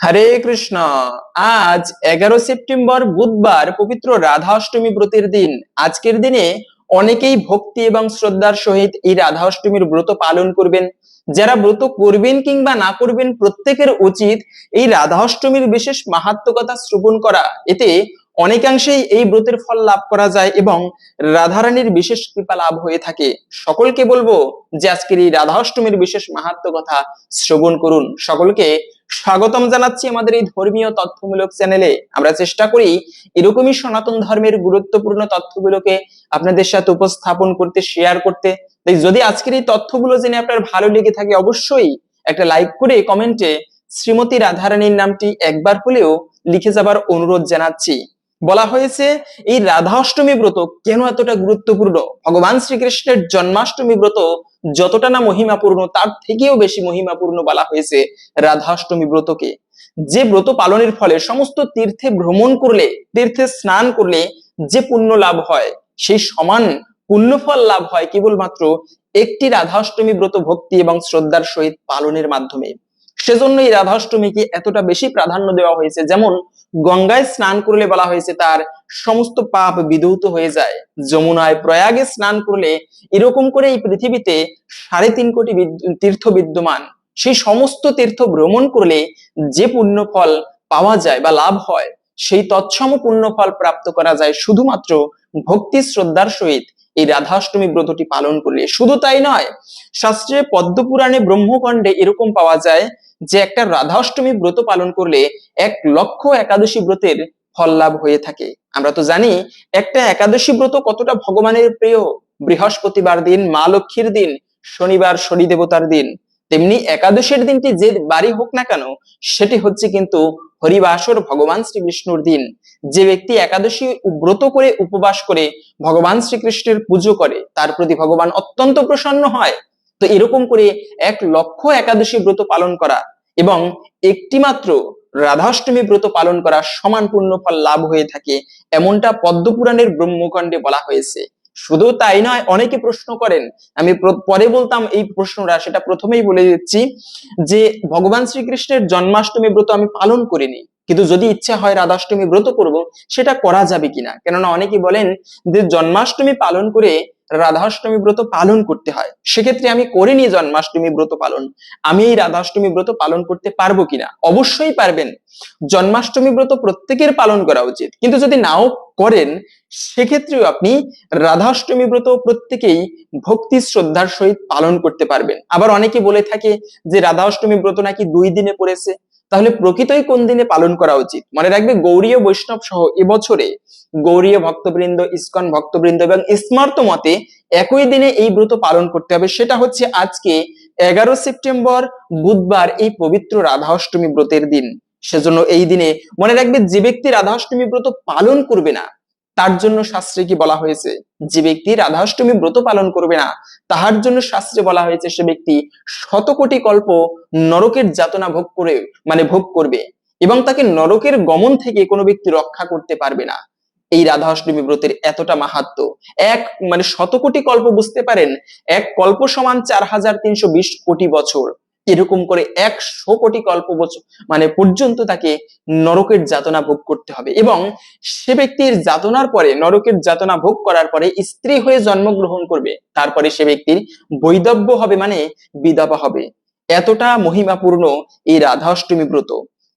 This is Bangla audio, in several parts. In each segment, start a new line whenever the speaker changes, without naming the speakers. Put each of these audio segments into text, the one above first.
হরে কৃষ্ণ। আজ এগারো সেপ্টেম্বর বুধবার পবিত্র রাধা অষ্টমী ব্রতের দিন। আজকের দিনে অনেকেই ভক্তি এবং শ্রদ্ধার সহিত এই রাধা অষ্টমীর ব্রত পালন করবেন। যারা ব্রত করবেন কিংবা না করবেন প্রত্যেকের উচিত এই রাধা অষ্টমীর বিশেষ মাহাত্মকতা শ্রবণ করা। এতে অনেকাংশেই এই ব্রতের ফল লাভ করা যায় এবং রাধারানীর বিশেষ কৃপা লাভ হয়ে থাকে। সকলকে বলব যে আজকের এই রাধা অষ্টমীর বিশেষ মাহাত্ম কথা শ্রবণ করুন। সকলকে স্বাগতম জানাচ্ছি আমাদের এই ধর্মীয় তথ্যমূলক চ্যানেলে। আমরা চেষ্টা করি এরকমই সনাতন ধর্মের গুরুত্বপূর্ণ তথ্যগুলোকে আপনাদের সাথে উপস্থাপন করতে শেয়ার করতে। তাই যদি আজকের এই তথ্যগুলো জেনে আপনার ভালো লেগে থাকে, অবশ্যই একটা লাইক করে কমেন্টে শ্রীমতী রাধারানীর নামটি একবার হলেও লিখে যাবার অনুরোধ জানাচ্ছি। বলা হয়েছে, এই রাধা অষ্টমী ব্রত কেন এতটা গুরুত্বপূর্ণ? ভগবান শ্রীকৃষ্ণের জন্মাষ্টমী ব্রত যতটা না মহিমাপূর্ণ, তার থেকেও বেশি মহিমাপূর্ণ বলা হয়েছে রাধাষ্টমী ব্রতকে। যে ব্রত পালনের ফলে সমস্ত তীর্থে ভ্রমণ করলে, তীর্থে স্নান করলে যে পুণ্য লাভ হয়, সেই সমান পুণ্যফল লাভ হয় কেবলমাত্র একটি রাধাষ্টমী ব্রত ভক্তি এবং শ্রদ্ধার সহিত পালনের মাধ্যমে। সেজন্য এই রাধাষ্টমীকে এতটা বেশি প্রাধান্য দেওয়া হয়েছে। যেমন গঙ্গায় স্নান করলে বলা হয়েছে তার সমস্ত পাপ বিধৌত হয়ে যায়। যমুনায় প্রয়াগে স্নান করলে এরকম করে এই পৃথিবীতে সাড়ে তিন কোটি তীর্থ বিদ্যমান। সেই সমস্ত তীর্থ ভ্রমণ করলে যে পুণ্য ফল পাওয়া যায় বা লাভ হয়, সেই তৎসম পুণ্য ফল প্রাপ্ত করা যায় শুধুমাত্র ভক্তি শ্রদ্ধার সহিত এই রাধাষ্টমী ব্রতটি পালন করলে। শুধু তাই নয়, শাস্ত্রে পদ্মপুরাণে ব্রহ্মখণ্ডে এরকম পাওয়া যায় যে একটা রাধাষ্টমী ব্রত পালন করলে এক লক্ষ একাদশী ব্রতের ফল লাভ হয়ে থাকে। আমরা তো জানি, একটা একাদশী ব্রত কতটা ভগবানের প্রিয়। বৃহস্পতিবার দিন, মা লক্ষ্মীর দিন, শনিবার শনি দেবতার দিন। তেমনি একাদশীর দিনটি যে বাড়ি হোক না কেন, সেটি হচ্ছে কিন্তু হরিবাসর ভগবান শ্রীকৃষ্ণর দিন। যে ব্যক্তি একাদশী ব্রত করে উপবাস করে ভগবান শ্রীকৃষ্ণের পুজো করে, তার প্রতি ভগবান অত্যন্ত প্রসন্ন হয়। তো এরকম করে এক লক্ষ একাদশী ব্রত পালন করা এবং একটি মাত্র রাধাষ্টমী ব্রত পালন করা সমান পুণ্য ফল লাভ হয়ে থাকে, এমনটা পদ্মপুরাণের ব্রহ্মখণ্ডে বলা হয়েছে। শুধু তাই নয়, অনেকে প্রশ্ন করেন, আমি পরে বলতাম এই প্রশ্নটা, সেটা প্রথমেই বলে দিচ্ছি যে ভগবান শ্রীকৃষ্ণের জন্মাষ্টমী ব্রত আমি পালন করিনি। কিন্তু যদি ইচ্ছা হয় রাধাষ্টমী ব্রত করব, সেটা করা যাবে কিনা? কেননা অনেকে বলেন যে জন্মাষ্টমী পালন করে রাধাষ্টমী ব্রত পালন করতে হয়। সেক্ষেত্রে আমি করিনি জন্মাষ্টমী ব্রত পালন। আমি এই রাধাষ্টমী ব্রত পালন করতে পারব কিনা? অবশ্যই পারবেন। জন্মাষ্টমী ব্রত প্রত্যেকের পালন করা উচিত। কিন্তু যদি নাও করেন, সেক্ষেত্রেও আপনি রাধাষ্টমী ব্রত প্রত্যেকেই ভক্তি শ্রদ্ধার সহিত পালন করতে পারবেন। আবার অনেকে বলে থাকে যে রাধাষ্টমী ব্রত নাকি দুই দিনে পড়েছে। তাহলে প্রকৃতই কোন দিনে পালন করা উচিত? মনে রাখবে গৌরীয় বৈষ্ণব সহ এবছরে গৌরীয় ভক্তবৃন্দ, ইস্কন ভক্তবৃন্দ এবং স্মার্ত মতে একই দিনে এই ব্রত পালন করতে হবে। সেটা হচ্ছে আজকে এগারো সেপ্টেম্বর, বুধবার এই পবিত্র রাধা অষ্টমী ব্রতের দিন। সেজন্য এই দিনে মনে রাখবে যে ব্যক্তি রাধা অষ্টমী ব্রত পালন করবে না তার জন্য শাস্ত্রে কি বলা হয়েছে? যে ব্যক্তি রাধাষ্টমী ব্রত পালন করবে না, তাহার জন্য শাস্ত্রে বলা হয়েছে সে ব্যক্তি শত কোটি কল্প নরকের যাতনা ভোগ করে মানে ভোগ করবে এবং তাকে নরকের গমন থেকে কোনো ব্যক্তি রক্ষা করতে পারবে না। এই রাধা অষ্টমী ব্রতের এতটা মাহাত্ম, এক মানে শত কোটি কল্প বুঝতে পারেন, এক কল্প সমান চার হাজার তিনশো বিশ কোটি বছর। এরকম করে একশো কোটি কল্প বছর মানে পর্যন্ত তাকে নরকের যাতনা ভোগ করতে হবে। এবং সে ব্যক্তির যাতনার পরে, নরকের যাতনা ভোগ করার পরে স্ত্রী হয়ে জন্মগ্রহণ করবে, তারপরে সে ব্যক্তির বৈদব্য হবে মানে বিধবা হবে। এতটা মহিমাপূর্ণ এই রাধা অষ্টমী ব্রত।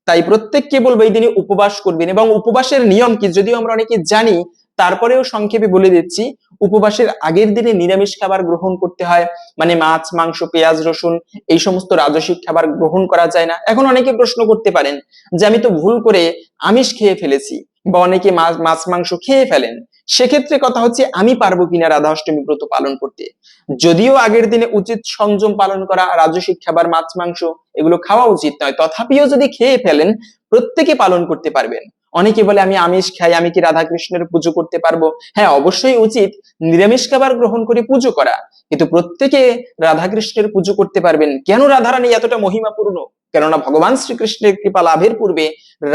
তাই প্রত্যেককে বলব এই দিনে উপবাস করবেন এবং উপবাসের নিয়ম কি, যদিও আমরা অনেকে জানি তারপরেও সংক্ষেপে বলে দিচ্ছি, উপবাসের আগের দিনে নিরামিষ খাবার গ্রহণ করতে হয়। মানে মাছ, মাংস, পেঁয়াজ, রসুন এই সমস্ত রাজসিক খাবার গ্রহণ করা যায় না। এখন অনেকে প্রশ্ন করতে পারেন যে আমি তো ভুল করে আমিষ খেয়ে ফেলেছি বা অনেকে মাছ মাছ, মাংস খেয়ে ফেলেন। সেক্ষেত্রে কথা হচ্ছে আমি পারব কিনা রাধা অষ্টমী ব্রত পালন করতে। যদিও আগের দিনে উচিত সংযম পালন করা, রাজসিক খাবার, মাছ, মাংস এগুলো খাওয়া উচিত নয়। তথাপিও যদি খেয়ে ফেলেন, প্রত্যেকে পালন করতে পারবেন। অনেকে বলে, আমি আমিষ খাই, আমি কি রাধা কৃষ্ণের পুজো করতে পারব? হ্যাঁ অবশ্যই উচিত নিরামিষ খাবার গ্রহণ করে পুজো করা। কিন্তু প্রত্যেকে রাধা কৃষ্ণের পুজো করতে পারবেন। কেন রাধারানী এতটা মহিমাপূর্ণ? কেননা ভগবান শ্রীকৃষ্ণের কৃপা লাভের পূর্বে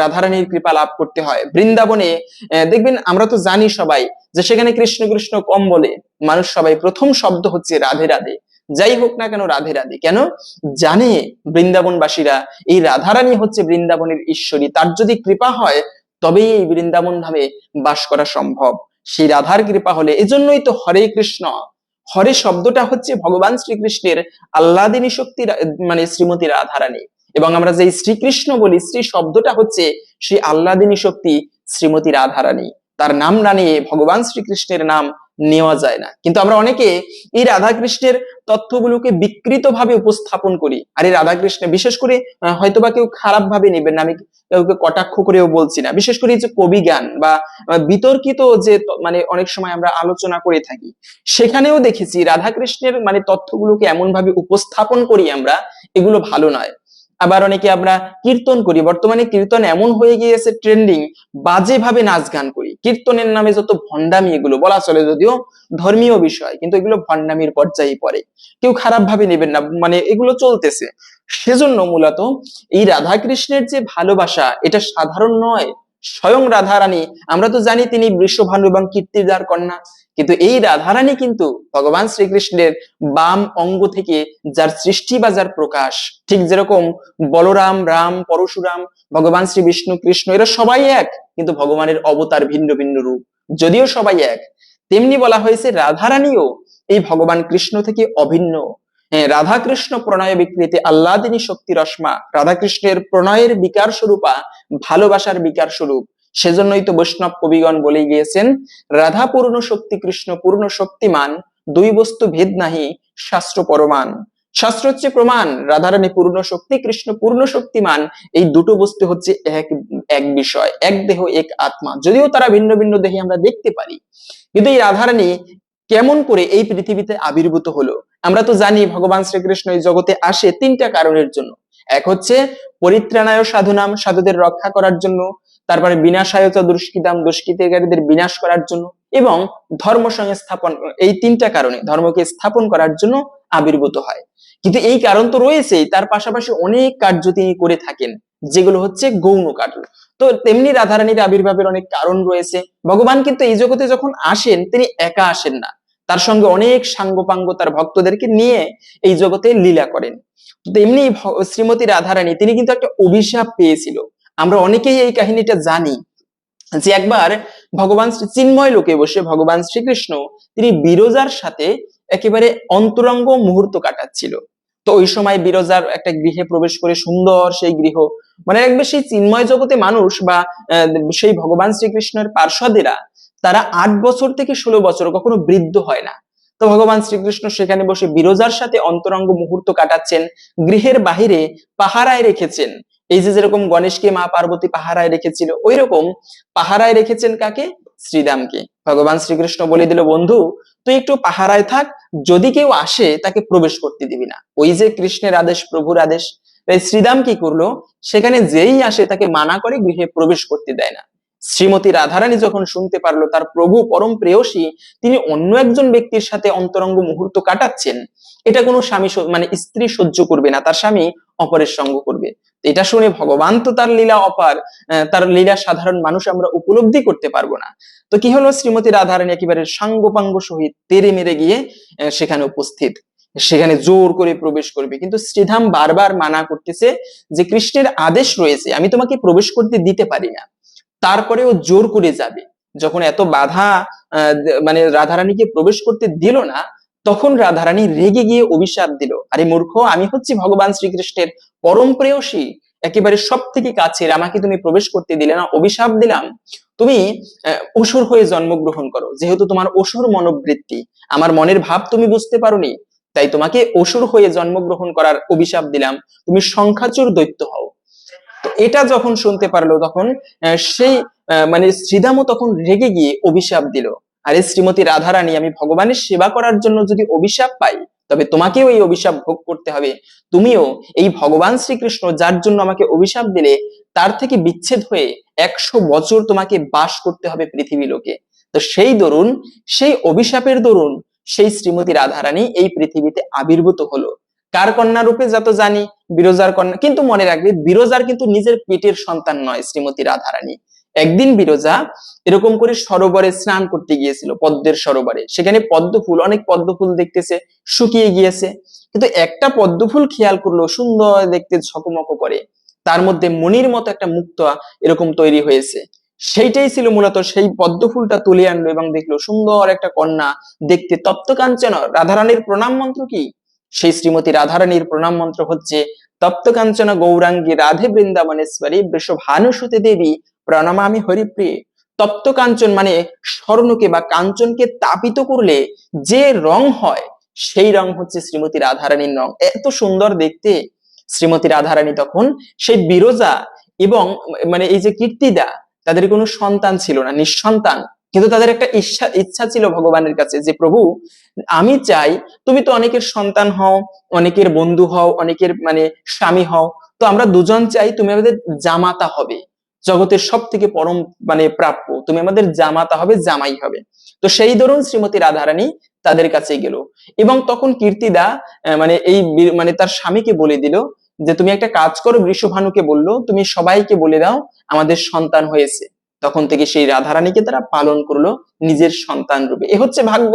রাধারানীর কৃপা লাভ করতে হয়। বৃন্দাবনে দেখবেন আমরা তো জানি সবাই যে সেখানে কৃষ্ণ কৃষ্ণ কম বলে। মানুষ সবাই প্রথম শব্দ হচ্ছে রাধে রাধে। যাই হোক না কেন রাধে রাধে? কেন? জানে বৃন্দাবনবাসীরা, এই রাধারানী হচ্ছে বৃন্দাবনের ঈশ্বরী। তার যদি কৃপা হয় তবেই এই বৃন্দাবন ধামে বাস করা সম্ভব। সেই রাধার কৃপা হলে, এজন্যই তো হরে কৃষ্ণ। হরে শব্দটা হচ্ছে ভগবান শ্রীকৃষ্ণের আল্লাদিনী শক্তি মানে শ্রীমতী রাধারানী। এবং আমরা যে শ্রীকৃষ্ণ বলি, শ্রী শব্দটা হচ্ছে সেই আল্লাদিনী শক্তি শ্রীমতী রাধারানী। তার নাম না নিয়ে ভগবান শ্রীকৃষ্ণের নাম নেওয়া যায় না। কিন্তু আমরা অনেকে এই রাধাকৃষ্ণের তথ্যগুলোকে বিকৃত ভাবে উপস্থাপন করি। আর এই রাধাকৃষ্ণ বিশেষ করে আহ, হয়তোবা কেউ খারাপ ভাবে নেবেন না আমি কাউকে কটাক্ষ করেও বলছি না। বিশেষ করে যে কবি গান বা বিতর্কিত যে মানে অনেক সময় আমরা আলোচনা করে থাকি সেখানেও দেখেছি রাধাকৃষ্ণের মানে তথ্যগুলোকে এমন ভাবে উপস্থাপন করি আমরা এগুলো ভালো নয়। আবার অনেকে আমরা কীর্তন করি। বর্তমানে কীর্তন এমন হয়ে গিয়েছে ট্রেন্ডিং বাজে ভাবে নাচ গান করি। কীর্তনের নামে যত ভণ্ডামি এগুলো, বলা চলে যদিও ধর্মীয় বিষয়, কিন্তু এগুলো ভণ্ডামির পর্যায়ে পড়ে। কেউ খারাপভাবে নেবেন না মানে এগুলো চলতেছে। সেজন্য মূলত এই রাধাকৃষ্ণের যে ভালোবাসা, এটা সাধারণ নয়। স্বয়ং রাধারানী, আমরা তো জানি তিনি বৃষভানু এবং কীর্তিদার কন্যা। কিন্তু এই রাধারানী কিন্তু ভগবান শ্রীকৃষ্ণের বাম অঙ্গ থেকে যার সৃষ্টি বা যার প্রকাশ, ঠিক যেরকম বলরাম, রাম, পরশুরাম, ভগবান শ্রী বিষ্ণু, কৃষ্ণ, এরা সবাই এক, কিন্তু ভগবানের অবতার ভিন্ন ভিন্ন রূপ, যদিও সবাই এক। তেমনি বলা হয়েছে রাধারানীও এই ভগবান কৃষ্ণ থেকে অভিন্ন। হ্যাঁ রাধা কৃষ্ণ প্রণয় বিকৃতি আল্লাদিনী শক্তি রশ্মা, রাধাকৃষ্ণের প্রণয়ের বিকার স্বরূপা, ভালোবাসার বিকার স্বরূপ। সেজন্যই তো বৈষ্ণব কবিগণ বলে গিয়েছেন রাধা পূর্ণ শক্তি কৃষ্ণ পূর্ণ শক্তিমান, দুই বস্তু ভেদ নাহি, শাস্ত্র পরমান শাস্ত্র হচ্ছে প্রমাণ, রাধারানী পূর্ণ শক্তি, কৃষ্ণ পূর্ণ শক্তিমান, এই দুটো বস্তু হচ্ছে এক এক বিষয়, এক দেহ, এক আত্মা। যদিও তারা ভিন্ন ভিন্ন দেহে আমরা দেখতে পারি। কিন্তু এই রাধারানী কেমন করে এই পৃথিবীতে আবির্ভূত হলো? আমরা তো জানি ভগবান শ্রীকৃষ্ণ এই জগতে আসে তিনটা কারণের জন্য। এক হচ্ছে পরিত্রাণায় সাধুনাম, সাধুদের রক্ষা করার জন্য, তারপরে বিনাশায়ত দুষ্কৃতাম দুষ্কৃতিকারীদের বিনাশ করার জন্য এবং ধর্ম সংস্থাপন, এই তিনটা কারণে ধর্মকে স্থাপন করার জন্য আবির্ভূত হয়। কিন্তু এই কারণ তো রয়েছেই, তার পাশাপাশি অনেক কার্য তিনি করে থাকেন, যেগুলো হচ্ছে গৌণ কার্য। তো তেমনি রাধারানীর আবির্ভাবের অনেক কারণ রয়েছে। ভগবান কিন্তু এই জগতে যখন আসেন, তিনি একা আসেন না। তার সঙ্গে অনেক সাঙ্গপাঙ্গ তার ভক্তদেরকে নিয়ে এই জগতে লীলা করেন। তেমনি শ্রীমতী রাধারানী, তিনি কিন্তু একটা অভিশাপ পেয়েছিল। আমরা অনেকেই এই কাহিনীটা জানি যে একবার ভগবান চিন্ময় লোকে বসে ভগবান শ্রীকৃষ্ণ, তিনি বিরজার সাথে একেবারে অন্তরঙ্গ মুহূর্ত কাটাচ্ছিল। তো ওই সময় বিরজার একটা গৃহে প্রবেশ করে সুন্দর সেই গৃহ মানে একবার সেই চিন্ময় জগতে মানুষ বা সেই ভগবান শ্রীকৃষ্ণের পার্শ্বদেরা তারা আট বছর থেকে ষোলো বছর কখনো বৃদ্ধ হয় না। তো ভগবান শ্রীকৃষ্ণ সেখানে বসে বিরোজার সাথে অন্তরঙ্গ মুহূর্ত কাটাচ্ছেন, গৃহের বাহিরে পাহারায় রেখেছেন। এই যে যেরকম গণেশকে মা পার্বতী পাহারায় রেখেছিল ওই রকম পাহারায় রেখেছেন কাকে? শ্রীরামকে। ভগবান শ্রীকৃষ্ণ বলে দিল, বন্ধু, তুই একটু পাহারায় থাক, যদি কেউ আসে, তাকে প্রবেশ করতে দিবি না। ওই যে কৃষ্ণের আদেশ, প্রভুর আদেশ, তাই শ্রীরাম কি করল? সেখানে যেই আসে, তাকে মানা করে গৃহে প্রবেশ করতে দেয় না। শ্রীমতী রাধারানী যখন শুনতে পারল, তার প্রভু পরম প্রেয়সী, তিনি অন্য একজন ব্যক্তির সাথে অন্তরঙ্গ মুহূর্ত কাটাচ্ছেন। এটা কোনো স্বামী মানে স্ত্রী সহ্য করবে না, তার স্বামী অপরের সঙ্গ করবে। এটা শুনে ভগবান তো তার লীলা অপার তার লীলা সাধারণ মানুষ আমরা উপলব্ধি করতে পারব না। তো কি হলো? শ্রীমতী রাধারানী একেবারে সাঙ্গপাঙ্গ সহিত তেরে মেরে গিয়ে সেখানে উপস্থিত। সেখানে জোর করে প্রবেশ করবে। কিন্তু শ্রীধাম বারবার মানা করতেছে যে, কৃষ্ণের আদেশ রয়েছে, আমি তোমাকে প্রবেশ করতে দিতে পারি না। তারপরেও জোর করে যাবে। যখন এত বাধা মানে রাধারানীকে প্রবেশ করতে দিল না, তখন রাধারানী রেগে গিয়ে অভিশাপ দিল। আরে মূর্খ, আমি হচ্ছি ভগবান শ্রীকৃষ্ণের পরম প্রেয়সী। একেবারে সব থেকে কাছের, আমাকে তুমি প্রবেশ করতে দিলে না, অভিশাপ দিলাম। তুমি অসুর হয়ে জন্মগ্রহণ করো। যেহেতু তোমার অসুর মনোবৃত্তি, আমার মনের ভাব তুমি বুঝতে পারোনি, তাই তোমাকে অসুর হয়ে জন্মগ্রহণ করার অভিশাপ দিলাম। তুমি সংখ্যাচুর দৈত্য হও। এটা যখন শুনতে পারল, তখন সেই মানে শ্রীদামও তখন রেগে গিয়ে অভিশাপ দিল। আরে শ্রীমতী রাধারানী, আমি ভগবানের সেবা করার জন্য যদি অভিশাপ পাই, তবে তোমাকেও এই অভিশাপ ভোগ করতে হবে। তুমিও এই ভগবান শ্রীকৃষ্ণ যার জন্য আমাকে অভিশাপ দিলে, তার থেকে বিচ্ছেদ হয়ে একশো বছর তোমাকে বাস করতে হবে পৃথিবী লোকে। তো সেই দরুন, সেই অভিশাপের দরুন, সেই শ্রীমতী রাধারানী এই পৃথিবীতে আবির্ভূত হলো। কার কন্যা রূপে যত জানি, বিরজার কন্যা, কিন্তু মনে রাখবে, বিরোজার কিন্তু নিজের পেটের সন্তান নয়, শ্রীমতী রাধারানী। একদিন বিরজা এরকম করে সরোবরে স্নান করতে গিয়েছিল, পদ্মের সরোবরে। সেখানে পদ্ম ফুল অনেক পদ্ম ফুল দেখতেছে, শুকিয়ে গিয়েছে। কিন্তু একটা পদ্ম ফুল খেয়াল করল, সুন্দর দেখতে ঝকমক করে। তার মধ্যে মনির মতো একটা মুক্ত এরকম তৈরি হয়েছে। সেইটাই ছিল মূলত সেই পদ্ম ফুলটা তুলে আনলো এবং দেখল, সুন্দর একটা কন্যা দেখতে তপ্ত কাঞ্চন রাধারানীর প্রণাম মন্ত্র কি? সেই শ্রীমতী রাধারানীর প্রণাম মন্ত্র হচ্ছে, তপ্ত কাঞ্চন গৌরাঙ্গী রাধে বৃন্দাবনেশ্বরী বৃষভানুসুতে দেবী প্রণমামি হরিপ্রিয়ে। তপ্ত কাঞ্চন মানে স্বর্ণকে বা কাঞ্চনকে তাপিত করলে যে রং হয়, সেই রং হচ্ছে শ্রীমতী রাধারানীর রং। এত সুন্দর দেখতে শ্রীমতী রাধারানী তখন সেই বিরজা এবং মানে এই যে কীর্তিদা, তাদের কোনো সন্তান ছিল না, নিঃসন্তান। কিন্তু তাদের একটা ইচ্ছা ইচ্ছা ছিল ভগবানের কাছে যে, প্রভু, আমি চাই তুমি তো অনেকের সন্তান হও, অনেকের বন্ধু হও, অনেকের মানে স্বামী হও, তো আমরা দুজন চাই তুমি আমাদের জামাতা হবে। জগতের সব থেকে পরম মানে প্রাপ্য, তুমি আমাদের জামাতা হবে, জামাই হবে। তো সেই দরুন শ্রীমতী রাধারানী তাদের কাছে গেল। এবং তখন কীর্তিদা মানে এই মানে তার স্বামীকে বলে দিল যে, তুমি একটা কাজ করো, বৃষভানুকে বলল, তুমি সবাইকে বলে দাও, আমাদের সন্তান হয়েছে। তখন থেকে সেই রাধারানীকে তারা পালন করল নিজের সন্তান রূপে। এ হচ্ছে ভাগ্য।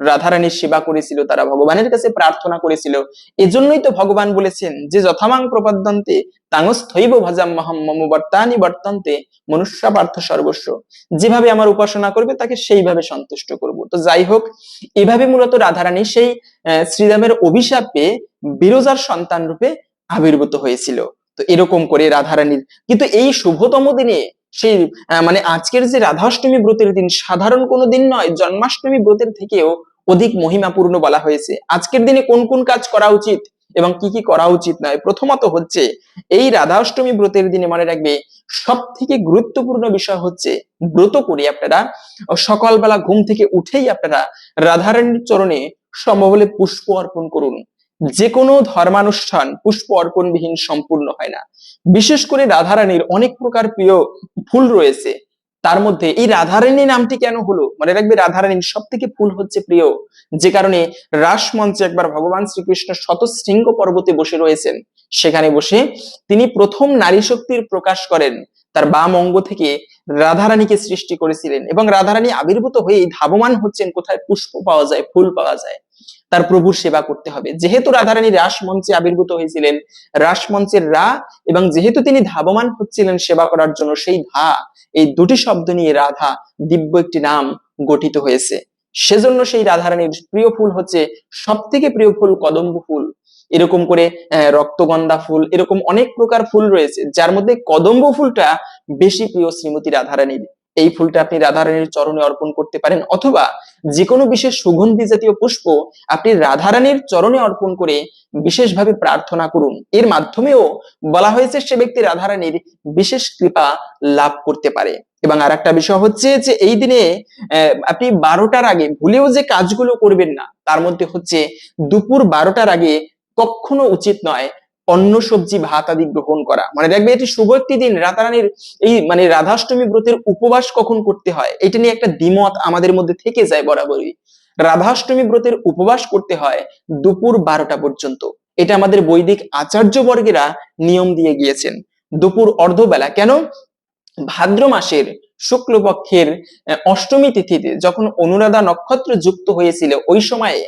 রাধারানীর সেবা করেছিল, তারা ভগবানের কাছে প্রার্থনা করেছিল। এজন্যই তো ভগবান বলেছেন যে, যথামাং প্রপদ্যন্তে তাঙস্থৈব ভজাম মহম মম বর্তানি বর্তন্তে মনুষ্য পার্থ সর্বস্ব। যেভাবে আমার উপাসনা করবে, তাকে সেইভাবে সন্তুষ্ট করব। তো যাই হোক, এভাবে মূলত রাধারানী সেই শ্রীরামের অভিশাপ পেয়ে বিরজার সন্তান রূপে আবির্ভূত হয়েছিল। তো এরকম করে রাধারানীর কিন্তু এই শুভতম দিনে সেই মানে আজকের যে রাধাষ্টমী ব্রতের দিন সাধারণ কোনো দিন নয়, জন্মাষ্টমী ব্রতের থেকেও অধিক মহিমাপূর্ণ বলা হয়েছে। আজকের দিনে কোন কোন কাজ করা উচিত এবং কি কি করা উচিত নয়? প্রথমত হচ্ছে, এই রাধাষ্টমী ব্রতের দিনে মনে রাখবে সব থেকে গুরুত্বপূর্ণ বিষয় হচ্ছে ব্রত করে আপনারা। সকালবেলা ঘুম থেকে উঠেই আপনারা রাধারানীর চরণে সম্ভব হলে পুষ্প অর্পণ করুন। যে কোনো ধর্মানুষ্ঠান পুষ্প অর্পণবিহীন সম্পূর্ণ হয় না। বিশেষ করে রাধারানীর অনেক প্রকার প্রিয় ফুল রয়েছে। তার মধ্যে এই রাধারানী নামটি কেন হলো? মনে রাখবে, রাধারানীর সব থেকে ফুল হচ্ছে প্রিয়। যে কারণে রাস মঞ্চে একবার ভগবান শ্রীকৃষ্ণ শত শৃঙ্গ পর্বতে বসে রয়েছেন। সেখানে বসে তিনি প্রথম নারী শক্তির প্রকাশ করেন। তার বাম অঙ্গ থেকে রাধারানীকে সৃষ্টি করেছিলেন এবং রাধারানী আবির্ভূত হয়ে ধাবমান হচ্ছেন, কোথায়? পুষ্প পাওয়া যায়, ফুল পাওয়া যায়। তার প্রভুর সেবা করতে হবে। যেহেতু রাধারানী রাস মঞ্চে আবির্ভূত হয়েছিলেন রাস মঞ্চের রা এবং যেহেতু তিনি ধাবমান হচ্ছিলেন সেবা করার জন্য, সেই ধা, এই দুটি শব্দ নিয়ে রাধা দিব্য একটি নাম গঠিত হয়েছে। সেজন্য সেই রাধারানীর প্রিয় ফুল হচ্ছে সব থেকে প্রিয় ফুল কদম্ব ফুল। এরকম করে রক্তগন্ধা ফুল, এরকম অনেক প্রকার ফুল রয়েছে, যার মধ্যে কদম্ব ফুলটা বেশি প্রিয় শ্রীমতী রাধারানীর। এই ফুলটা আপনি রাধারানীর চরণে অর্পণ করতে পারেন, অথবা যে কোনো বিশেষ সুগন্ধি জাতীয় পুষ্প আপনি রাধারানীর চরণে অর্পণ করে বিশেষভাবে প্রার্থনা করুন। এর মাধ্যমেও বলা হয়েছে সে ব্যক্তি রাধারানীর বিশেষ কৃপা লাভ করতে পারে। এবং আর একটা বিষয় হচ্ছে যে এই দিনে আপনি বারোটার আগে ভুলেও যে কাজগুলো করবেন না, তার মধ্যে হচ্ছে দুপুর বারোটার আগে কখনো উচিত নয় অন্ন, সবজি, ভাত আদি গ্রহণ করা। মানে দেখবে এটি শুভ একটি দিন। রাতারানীর এই মানে রাধাষ্টমী ব্রতের উপবাস কখন করতে হয়? এটা নিয়ে একটা দ্বিমত আমাদের মধ্যে থেকে যায় বরাবরই। রাধাষ্টমী ব্রতের উপবাস করতে হয় দুপুর বারোটা পর্যন্ত। এটা আমাদের বৈদিক আচার্য বর্গেরা নিয়ম দিয়ে গিয়েছেন। দুপুর অর্ধবেলা। কেন? ভাদ্র মাসের শুক্লপক্ষের অষ্টমী তিথিতে যখন অনুরাধা নক্ষত্র যুক্ত হয়েছিল, ওই সময়ে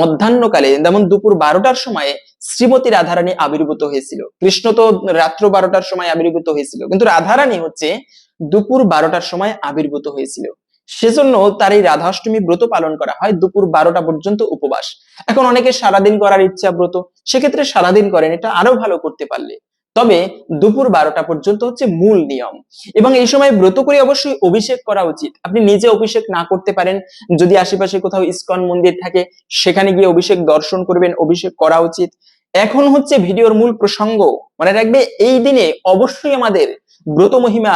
মধ্যাহ্নকালে, যেমন দুপুর বারোটার সময়ে শ্রীমতী রাধারানী আবির্ভূত হয়েছিল। কৃষ্ণ তো রাত্র বারোটার সময় আবির্ভূত হয়েছিল। কিন্তু রাধারানী হচ্ছে দুপুর বারোটার সময় আবির্ভূত হয়েছিল। সেজন্য তার এই রাধাষ্টমী ব্রত পালন করা হয় দুপুর বারোটা পর্যন্ত উপবাস। এখন অনেকে সারাদিন করার ইচ্ছা ব্রত, সেক্ষেত্রে সারাদিন করেন, এটা আরও ভালো করতে পারলে। তবে দুপুর বারোটা পর্যন্ত হচ্ছে মূল নিয়ম। এবং এই সময় ব্রত করে অবশ্যই অভিষেক করা উচিত। আপনি নিজে অভিষেক না করতে পারেন। যদি আশেপাশে কোথাও ইস্কন মন্দির থাকে, সেখানে গিয়ে অভিষেক দর্শন করবেন, অভিষেক করা উচিত। এখন হচ্ছে ভিডিওর মূল প্রসঙ্গ। মনে রাখবে, এই দিনে অবশ্যই আমাদের ব্রত মহিমা,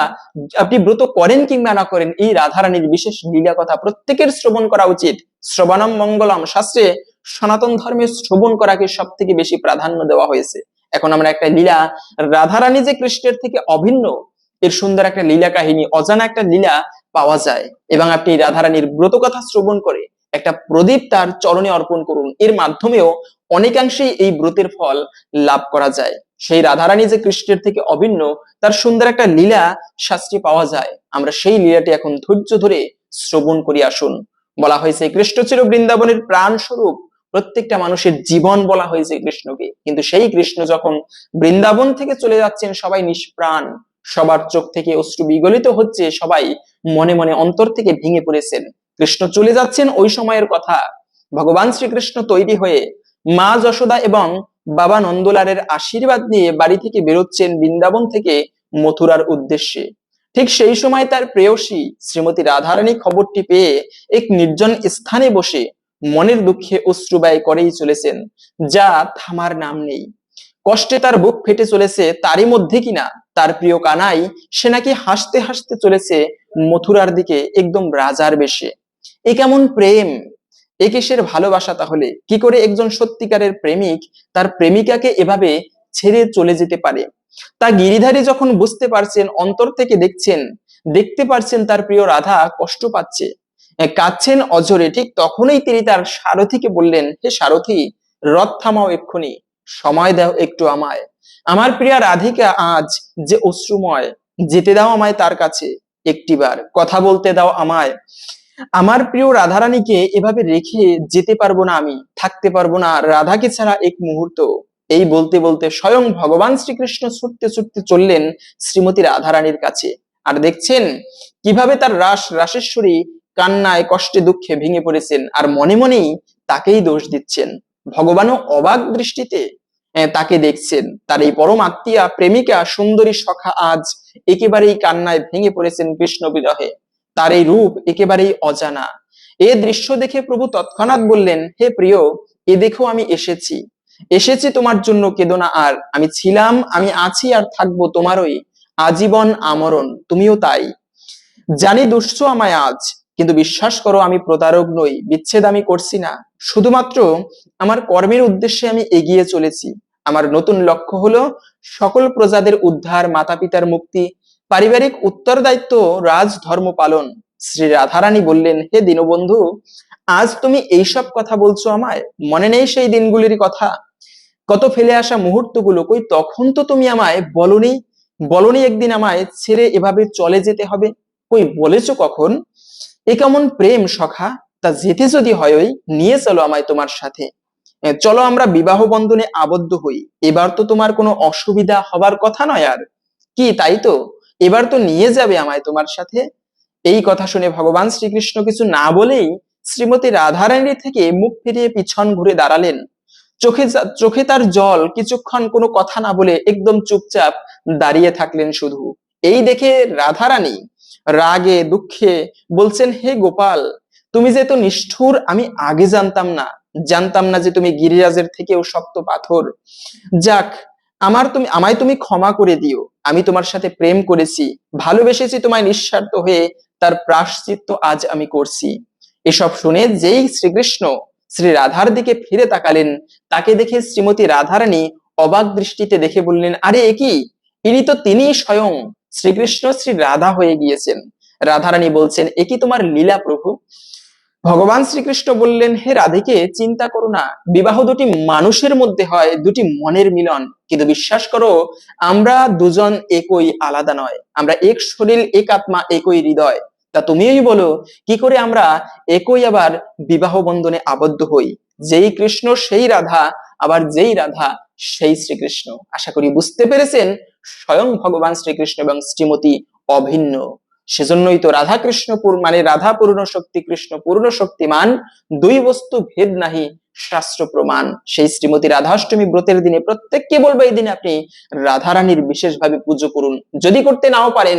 আপনি ব্রত করেন কিংবা না করেন, এই রাধারানীর বিশেষ লীলা কথা প্রত্যেকের শ্রবণ করা উচিত। শ্রবণম মঙ্গলম। শাস্ত্রে সনাতন ধর্মে শ্রবণ করাকে সব থেকে বেশি প্রাধান্য দেওয়া হয়েছে। এখন আমরা একটা লীলা, রাধারানী যে কৃষ্ণের থেকে অভিন্ন, এর সুন্দর একটা লীলা কাহিনী, অজানা একটা লীলা পাওয়া যায়। এবং আপনি রাধারানীর ব্রত কথা শ্রবণ করে একটা প্রদীপ তার চরণে অর্পণ করুন। এর মাধ্যমেও অনেকাংশেই এই ব্রতের ফল লাভ করা যায়। সেই রাধারানী যে কৃষ্ণের থেকে অভিন্ন, তার সুন্দর একটা লীলা শাস্ত্রে পাওয়া যায়। আমরা সেই লীলাটি এখন ধৈর্য ধরে শ্রবণ করি আসুন। বলা হয়েছে, কৃষ্ণ ছিল বৃন্দাবনের প্রাণ স্বরূপ প্রত্যেকটা মানুষের জীবন বলা হয়েছে কৃষ্ণকে। কিন্তু সেই কৃষ্ণ যখন বৃন্দাবন থেকে চলে যাচ্ছেন, সবাই নিষ্প্রাণ। সবার চোখ থেকে অশ্রু বিগলিত হচ্ছে, সবাই মনে মনে অন্তর থেকে ভেঙে পড়েছেন। কৃষ্ণ চলে যাচ্ছেন ওই সময়ের কথা। ভগবান শ্রীকৃষ্ণ তৈরি হয়ে মা যশোদা এবং বাবা নন্দলালের আশীর্বাদ নিয়ে বাড়ি থেকে বেরোচ্ছেন বৃন্দাবন থেকে মথুরার উদ্দেশ্যে। ঠিক সেই সময় তার প্রেয়সী শ্রীমতী রাধারানী খবরটি পেয়ে এক নির্জন স্থানে বসে মনের দুঃখে অশ্রু ব্যয় করেই চলেছেন, যা থামার নাম নেই। কষ্টে তার বুক ফেটে চলেছে, তারই মধ্যে কিনা তার প্রিয় কানাই, সে নাকি হাসতে হাসতে চলেছে মথুরার দিকে, একদম রাজার বেশে। এ কেমন প্রেম! এ কিসের ভালোবাসা তাহলে? কি করে একজন সত্যিকারের প্রেমিক তার প্রেমিকাকে এভাবে ছেড়ে চলে যেতে পারে? তা গিরিধারী যখন বুঝতে পারছেন, অন্তর থেকে দেখছেন, দেখতে পারছেন তার প্রিয় রাধা কষ্ট পাচ্ছে। কাঁদছেন অজরে ঠিক তখনই তিনি তার সারথীকে বললেন, হে সারথী, রথ থামাও এক্ষুনি, সময় দাও একটু আমায়। আমার প্রিয়া রাধিকা আজ যে অশ্রুময়, যেতে দাও আমায় তার কাছে একটিবার, কথা বলতে দাও আমায়। আমার প্রিয় রাধারানীকে এভাবে রেখে যেতে পারব না আমি, থাকতে পারব না, রাধাকে ছাড়া এক মুহূর্ত। এই বলতে বলতে স্বয়ং ভগবান শ্রীকৃষ্ণ ছুটতে ছুটতে চললেন শ্রীমতী রাধারানীর কাছে। আর দেখছেন কীভাবে তার রাস, রাসেশ্বরী কান্নায়, কষ্টে, দুঃখে ভেঙে পড়েছেন আর মনে মনেই তাকেই দোষ দিচ্ছেন। ভগবানও অবাক দৃষ্টিতে তাকে দেখছেন। তার এই পরম আত্মীয়া, প্রেমিকা, সুন্দরী সখা আজ একেবারেই কান্নায় ভেঙে পড়েছেন কৃষ্ণ বিরহে। তার এই রূপ একেবারেই অজানা। এ দৃশ্য দেখে প্রভু তৎক্ষণাৎ বললেন, হে প্রিয়, এ দেখো আমি এসেছি। এসেছি তোমার জন্য কেদনা আর। আমি ছিলাম, আমি আছি আর থাকব তোমারই। আজীবন আমরণ, তুমিও তাই। জানি দুষ্ট আমায় আজ কিন্তু বিশ্বাস করো, আমি প্রতারক নই, বিচ্ছেদ আমি করছি না। শুধুমাত্র আমার কর্মের উদ্দেশ্যে আমি এগিয়ে চলেছি। আমার নতুন লক্ষ্য হলো সকল প্রজাদের উদ্ধার মাতা পিতার মুক্তি, পারিবারিক উত্তরদায়িত্ব, রাজ ধর্ম পালন। শ্রী রাধারানী বললেন, হে দীনবন্ধু, আজ তুমি এইসব কথা বলছো আমায়? মনে নেই সেই দিনগুলির কথা? কত ফেলে আসা মুহূর্তগুলো, কই তখন তো তুমি আমায় বলনি? বলনি একদিন আমায় ছেড়ে এভাবে চলে যেতে হবে? কই বলেছ কখন? এ কেমন প্রেম সখা? তা যেতে যদি হয় ওই, নিয়ে চলো আমায় তোমার সাথে। চলো আমরা বিবাহ বন্ধনে আবদ্ধ হই। এবার তো তোমার কোনো অসুবিধা হবার কথা নয় আর। কি, তাই তো? এবার তো নিয়ে যাবে আমায় তোমার সাথে। এই কথা শুনে ভগবান শ্রীকৃষ্ণ কিছু না বলেই শ্রীমতী রাধারানী থেকে মুখ ফিরিয়ে পিছন ঘুরে দাঁড়ালেন। চোখে চোখে তার জল, কিছুক্ষণ কোনো কথা না বলে একদম চুপচাপ দাঁড়িয়ে থাকলেন শুধু। এই দেখে রাধারানী রাগে, দুঃখে বলছেন, হে গোপাল, তুমি যে এত নিষ্ঠুর, আমি আগে জানতাম না। জানতাম না যে তুমি গিরিরাজের থেকেও শক্ত পাথর। যাক, আমার তুমি, আমায় তুমি ক্ষমা করে দিও। আমি তোমার সাথে প্রেম করেছি, ভালোবেসেছি তোমায় নিঃস্বার্থ হয়ে, তার প্রাশ্চিত্য আজ আমি করছি। এসব শুনে যেই শ্রীকৃষ্ণ শ্রী রাধার দিকে ফিরে তাকালেন, তাকে দেখে শ্রীমতী রাধারানী অবাক দৃষ্টিতে দেখে বললেন, আরে, এ কি? ইনি তো তিনি স্বয়ং। শ্রীকৃষ্ণ শ্রী রাধা হয়ে গিয়েছেন। রাধারানী বলছেন, এ কি তোমার লীলা প্রভু? ভগবান শ্রীকৃষ্ণ বললেন, হে রাধিকে, চিন্তা করো না। বিবাহ দুটি মানুষের মধ্যে হয়, দুটি মনের মিলন। কিন্তু বিশ্বাস করো, আমরা দুজন একই আলাদা নয়। আমরা এক শরীর, এক আত্মা, একই হৃদয়। তা তুমিই বলো, কি করে আমরা একই আবার বিবাহ বন্ধনে আবদ্ধ হই? যেই কৃষ্ণ, সেই রাধা, আবার যেই রাধা, সেই শ্রীকৃষ্ণ। আশা করি বুঝতে পেরেছেন। স্বয়ং ভগবান শ্রীকৃষ্ণ এবং শ্রীমতী অভিন্ন। সেজন্যই তো রাধা কৃষ্ণ মানে রাধা পূর্ণ শক্তি, কৃষ্ণ পূর্ণ শক্তিমান, দুই বস্তু ভেদ নাহি, শাস্ত্র প্রমাণ। সেই শ্রীমতী রাধাষ্টমী ব্রতের দিনে প্রত্যেককে বলব, এই দিনে আপনি রাধারানীর বিশেষভাবে পুজো করুন। যদি করতে নাও পারেন,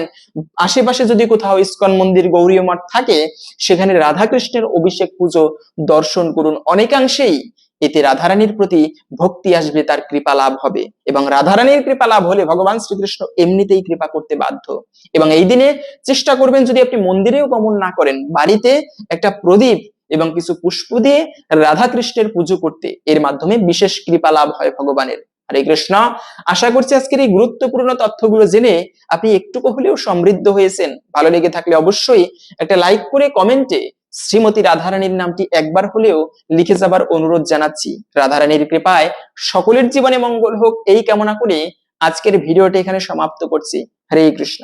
আশেপাশে যদি কোথাও ইস্কন মন্দির গৌরী মঠ থাকে, সেখানে রাধাকৃষ্ণের অভিষেক পুজো দর্শন করুন। অনেকাংশেই এতে রাধারানীর প্রতি ভক্তি আসবে, তার কৃপা লাভ হবে। এবং রাধারানীর কৃপা লাভ হলে ভগবান শ্রীকৃষ্ণ এমনিতেই কৃপা করতে বাধ্য। এবং এই দিনে চেষ্টা করবেন যদি আপনি মন্দিরেও গমন না করেন, বাড়িতে একটা প্রদীপ এবং কিছু পুষ্প দিয়ে রাধা কৃষ্ণের পুজো করতে, এর মাধ্যমে বিশেষ কৃপা লাভ হয় ভগবানের। হরে কৃষ্ণ, আশা করছি আজকের এই গুরুত্বপূর্ণ তথ্যগুলো জেনে আপনি একটুকু হলেও সমৃদ্ধ হয়েছেন। ভালো লেগে থাকলে অবশ্যই একটা লাইক করে কমেন্টে শ্রীমতী রাধারানীর নামটি একবার হলেও লিখে যাবার অনুরোধ জানাচ্ছি। রাধারানীর কৃপায় সকলের জীবনে মঙ্গল হোক, এই কামনা করে আজকের ভিডিওটি এখানে সমাপ্ত করছি। হরে কৃষ্ণ।